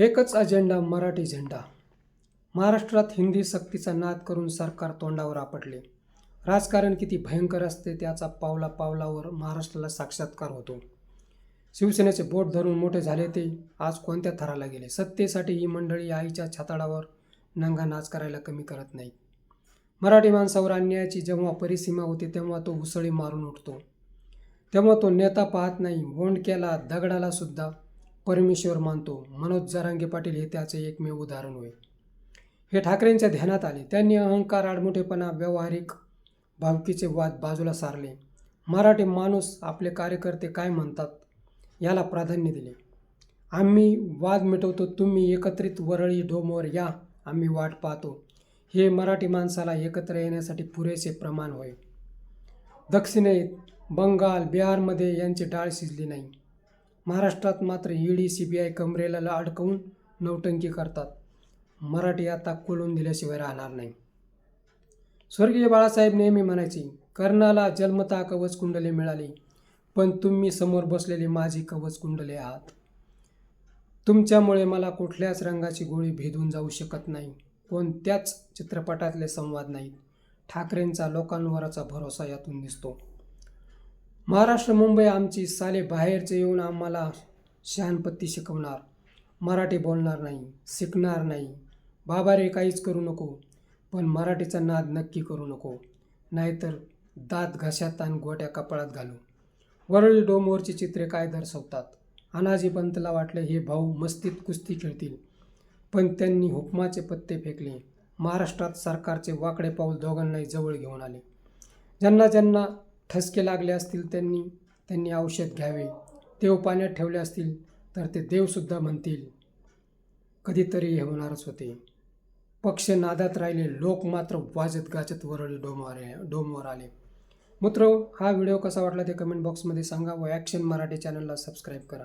एकच अजेंडा मराठी झेंडा. महाराष्ट्रात हिंदी सक्तीचा नाद करून सरकार तोंडावर आपटले. राजकारण किती भयंकर असते त्याचा पावला पावलावर महाराष्ट्राला साक्षात्कार होतो. शिवसेनेचे बोट धरून मोठे झाले ते आज कोणत्या थराला गेले? सत्तेसाठी ही मंडळी आईच्या छाताडावर नंगा नाच करायला कमी करत नाही. मराठी माणसावर अन्यायाची जेव्हा परिसीमा होते तेव्हा तो उसळी मारून उठतो. तेव्हा तो नेता पाहत नाही वोंडक्याला दगडाला सुद्धा. परमेश्वर मानतो. मनोज जरांगे पाटील हे त्याचे एकमेव उदाहरण होय. हे ठाकरेंच्या ध्यानात आले. त्यांनी अहंकार आडमुठेपणा व्यावहारिक भावकीचे वाद बाजूला सारले. मराठी माणूस आपले कार्यकर्ते काय म्हणतात याला प्राधान्य दिले. आम्ही वाद मिटवतो तुम्ही एकत्रित वरळी डोमवर या आम्ही वाट पाहतो. हे मराठी माणसाला एकत्र येण्यासाठी पुरेसे प्रमाण होय. दक्षिणेत बंगाल बिहारमध्ये यांची डाळ शिजली नाही. महाराष्ट्रात मात्र ईडी सी बी आय कमरेला अडकवून नौटंकी करतात. मराठी आता कोलून दिल्याशिवाय राहणार नाही. स्वर्गीय बाळासाहेब नेहमी म्हणायचे कर्णाला जन्मता कवच कुंडले मिळाली पण तुम्ही समोर बसलेली माझी कवच कुंडले आहात. तुमच्यामुळे मला कुठल्याच रंगाची गोळी भेदून जाऊ शकत नाही कोणत्याच चित्रपटातले संवाद नाहीत. ठाकरेंचा लोकांवरचा भरोसा यातून दिसतो. महाराष्ट्र मुंबई आमची साले बाहेरचे येऊन आम्हाला शहाणपत्ती शिकवणार. मराठी बोलणार नाही शिकणार नाही. बाबा रे काहीच करू नको पण मराठीचा नाद नक्की करू नको. नाहीतर दात घशात आणि गोट्या कपाळात घालू. वरळी डोमवरची चित्रे काय दर्शवतात? अनाजी पंतला वाटले हे भाऊ मस्तीत कुस्ती खेळतील. पण त्यांनी हुकमाचे पत्ते फेकले. महाराष्ट्रात सरकारचे वाकडे पाऊल दोघांनाही जवळ घेऊन आले. ज्यांना ज्यांना ठसके लागले असतील त्यांनी त्यांनी औषध घ्यावे. देव पाण्यात ठेवले असतील तर ते देवसुद्धा म्हणतील. कधीतरी हे होणारच होते. पक्ष नादात राहिले लोक मात्र वाजत गाजत वरळी डोमवर डोमवर आले. मित्र हा व्हिडिओ कसा वाटला ते कमेंट बॉक्समध्ये सांगा व ॲक्शन मराठी चॅनलला सबस्क्राईब करा.